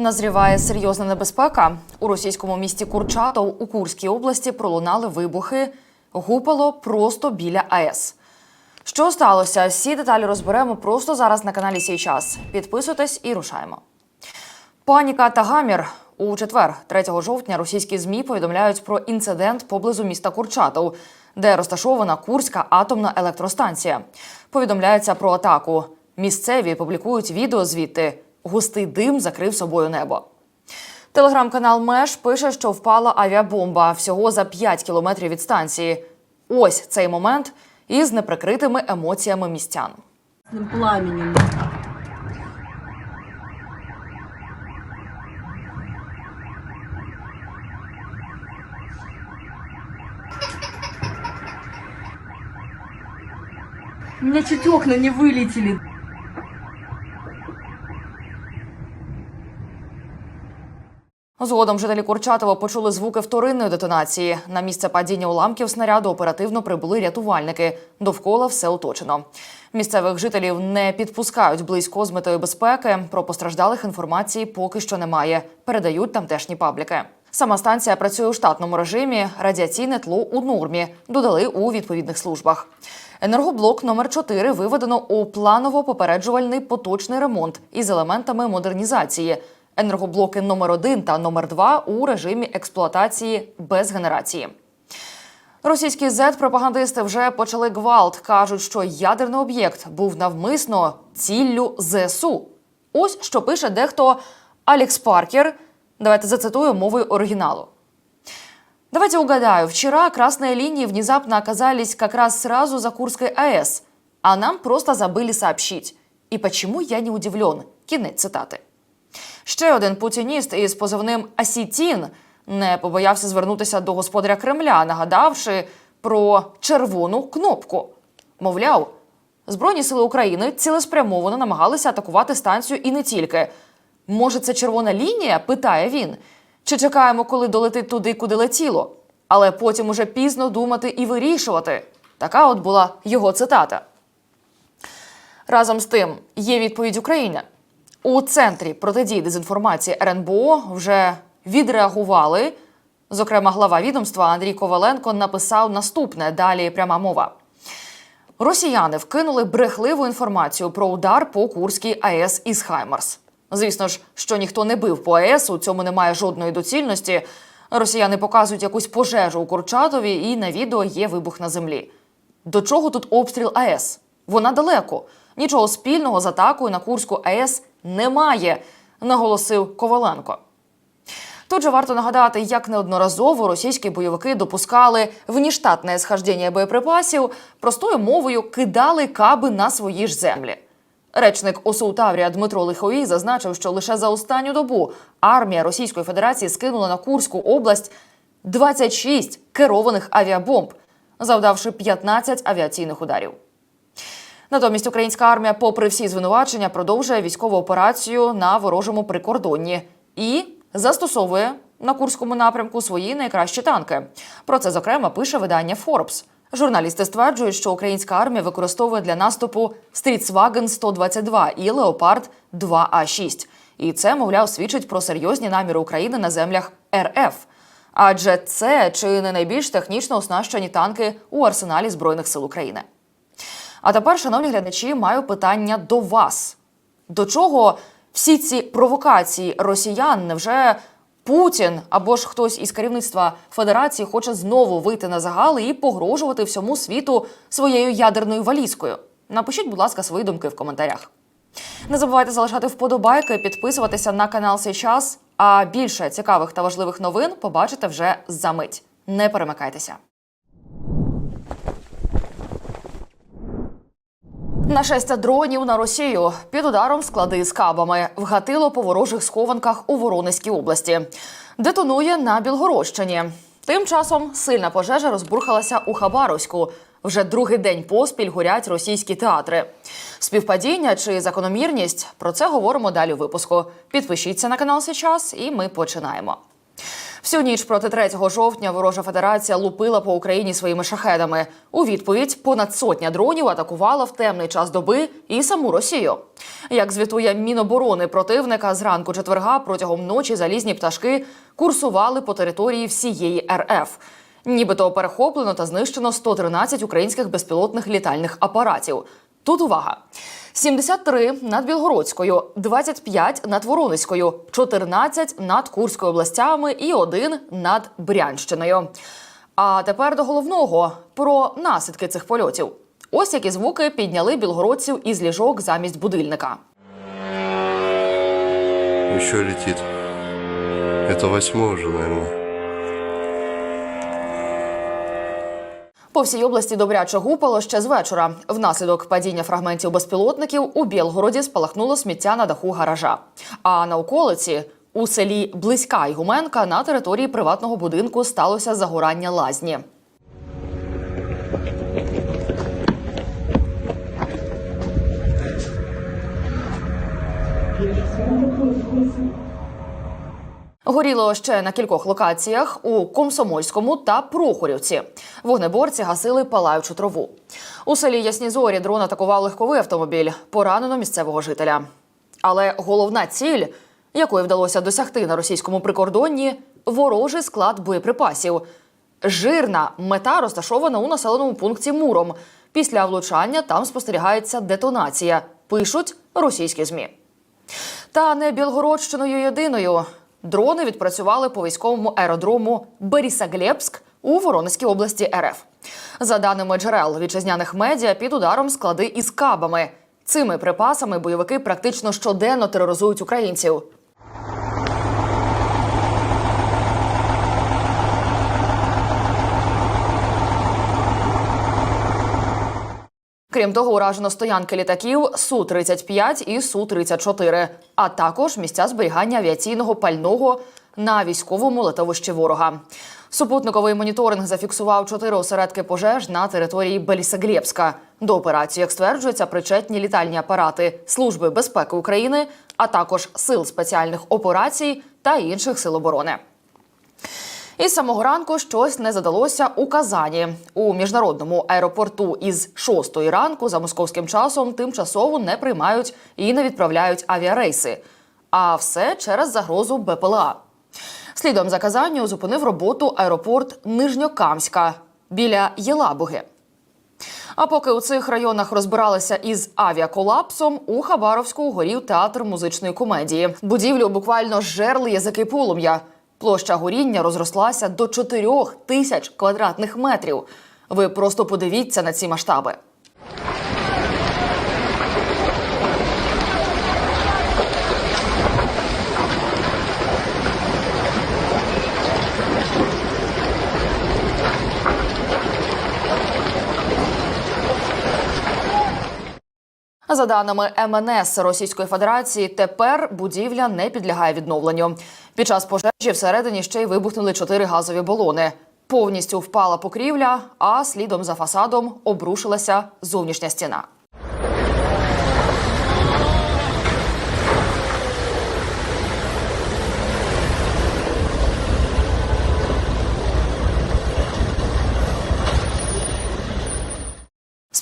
Назріває серйозна небезпека. У російському місті Курчатов у Курській області пролунали вибухи. Гупало просто біля АЕС. Що сталося? Всі деталі розберемо просто зараз на каналі Сій час. Підписуйтесь і рушаємо. Паніка та гамір. У четвер, 3 жовтня, російські змі повідомляють про інцидент поблизу міста Курчатов, де розташована Курська атомна електростанція. Повідомляється про атаку. Місцеві публікують відео звідти. Густий дим закрив собою небо. Телеграм-канал Меш пише, що впала авіабомба всього за 5 кілометрів від станції. Ось цей момент із неприкритими емоціями містян. пламенем. У чуть окна не вылетели. Згодом жителі Курчатова почули звуки вторинної детонації. На місце падіння уламків снаряду оперативно прибули рятувальники. Довкола все оточено. Місцевих жителів не підпускають близько з метою безпеки. Про постраждалих інформації поки що немає. Передають тамтешні пабліки. Сама станція працює у штатному режимі. Радіаційне тло у нормі. Додали у відповідних службах. Енергоблок номер 4 виведено у планово-попереджувальний поточний ремонт із елементами модернізації Енергоблоки номер 1 та номер 2 у режимі експлуатації без генерації. Російські зет-пропагандисти вже почали гвалт. кажуть, що ядерний об'єкт був навмисно ціллю ЗСУ. Ось що пише дехто Алекс Паркер. Давайте зацитую мовою оригіналу. Давайте угадаю. Вчера красные линии внезапно оказались как раз сразу за Курской АЭС, а нам просто забыли сообщить. И почему я не удивлен? Кінець цитати. Ще один путініст із позивним Асітін не побоявся звернутися до господаря Кремля, нагадавши про червону кнопку. Мовляв, Збройні сили України цілеспрямовано намагалися атакувати станцію і не тільки. Може, це червона лінія? питає він. Чи чекаємо, коли долетить туди, куди летіло? Але потім уже пізно думати і вирішувати. Така от була його цитата. Разом з тим є відповідь України. У центрі протидії дезінформації РНБО вже відреагували. Зокрема, глава відомства Андрій Коваленко написав наступне. Далі пряма мова. Росіяни вкинули брехливу інформацію про удар по Курській АЕС із Хаймарс. Звісно ж, що ніхто не бив по АЕС, у цьому немає жодної доцільності. Росіяни показують якусь пожежу у Курчатові, і на відео є вибух на землі. До чого тут обстріл АЕС? Вона далеко. Нічого спільного з атакою на Курську АЕС немає, наголосив Коваленко. Тут же варто нагадати, як неодноразово російські бойовики допускали внештатне схождення боєприпасів, простою мовою кидали каби на свої ж землі. Речник ОСУ Таврія Дмитро Лиховій зазначив, що лише за останню добу армія Російської Федерації скинула на Курську область 26 керованих авіабомб, завдавши 15 авіаційних ударів. Натомість українська армія, попри всі звинувачення, продовжує військову операцію на ворожому прикордонні і застосовує на курському напрямку свої найкращі танки. Про це зокрема пише видання Forbes. Журналісти стверджують, що українська армія використовує для наступу Стрітсваген 122 і Леопард 2 а 6 І це, мовляв, свідчить про серйозні наміри України на землях РФ. Адже це чи не найбільш технічно оснащені танки у арсеналі збройних сил України. А тепер, шановні глядачі, маю питання до вас. До чого всі ці провокації росіян невже Путін або ж хтось із керівництва Федерації хоче знову вийти на загали і погрожувати всьому світу своєю ядерною валізкою? Напишіть, будь ласка, свої думки в коментарях. Не забувайте залишати вподобайки, підписуватися на канал «Сей час. А більше цікавих та важливих новин побачите вже за мить. Не перемикайтеся. Нашестя дронів на Росію під ударом склади з кабами вгатило по ворожих схованках у Воронезькій області. Детонує на Білгородщині. Тим часом сильна пожежа розбурхалася у Хабаровську. Вже другий день поспіль горять російські театри. Співпадіння чи закономірність про це говоримо далі у випуску. Підпишіться на канал сейчас, і ми починаємо. Всю ніч проти 3 жовтня ворожа федерація лупила по Україні своїми шахедами. У відповідь понад сотня дронів атакувала в темний час доби і саму Росію. Як звітує Міноборони противника, зранку четверга протягом ночі залізні пташки курсували по території всієї РФ. Нібито перехоплено та знищено 113 українських безпілотних літальних апаратів. Тут увага: 73 над Білгородською, 25 над Воронезькою, 14 над Курською областями і один над Брянщиною. А тепер до головного про наслідки цих польотів. Ось які звуки підняли білгородців із ліжок замість будильника. Еще летит. Это восьмой уже, наверное. По всій області добряче гупало ще з вечора. Внаслідок падіння фрагментів безпілотників у Білгороді спалахнуло сміття на даху гаража. А на околиці у селі Близька Ігуменка на території приватного будинку сталося загорання лазні. Горіло ще на кількох локаціях у Комсомольському та Прохорівці. Вогнеборці гасили палаючу траву. У селі Ясні Зорі дрон атакував легковий автомобіль. Поранено місцевого жителя. Але головна ціль, якої вдалося досягти на російському прикордонні ворожий склад боєприпасів. Жирна мета розташована у населеному пункті Муром. Після влучання там спостерігається детонація. Пишуть російські змі. Та не Білгородщиною єдиною. Дрони відпрацювали по військовому аеродрому Берісаглєбськ у Воронезькій області РФ. За даними джерел вітчизняних медіа, під ударом склади із кабами. Цими припасами бойовики практично щоденно тероризують українців. Крім того, уражено стоянки літаків су 35 і су 34 а також місця зберігання авіаційного пального на військовому летовищі ворога. Супутниковий моніторинг зафіксував чотири осередки пожеж на території Белісаглєбська. До операції, як стверджується, причетні літальні апарати Служби безпеки України, а також сил спеціальних операцій та інших сил оборони. І з самого ранку щось не задалося у Казані. У міжнародному аеропорту із 6 ранку за московським часом тимчасово не приймають і не відправляють авіарейси. А все через загрозу БПЛА. Слідом за Казанню зупинив роботу аеропорт Нижньокамська біля Єлабуги. А поки у цих районах розбиралися із авіаколапсом, у Хабаровську горів театр музичної комедії. Будівлю буквально жерли язики полум'я. Площа горіння розрослася до 4 тисяч квадратних метрів. Ви просто подивіться на ці масштаби. За даними МНС Російської Федерації, тепер будівля не підлягає відновленню. Під час пожежі всередині ще й вибухнули чотири газові балони. Повністю впала покрівля, а слідом за фасадом обрушилася зовнішня стіна.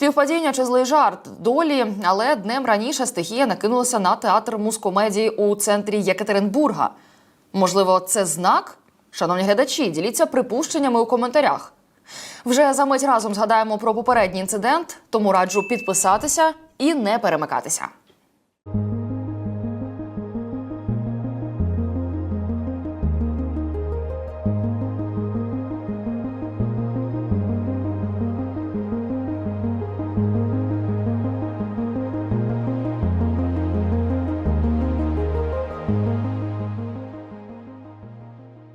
Співпадіння чи злий жарт долі, але днем раніше стихія накинулася на театр мускомедії у центрі Єкатеринбурга. Можливо, це знак? Шановні глядачі, діліться припущеннями у коментарях. Вже за мить разом згадаємо про попередній інцидент, тому раджу підписатися і не перемикатися.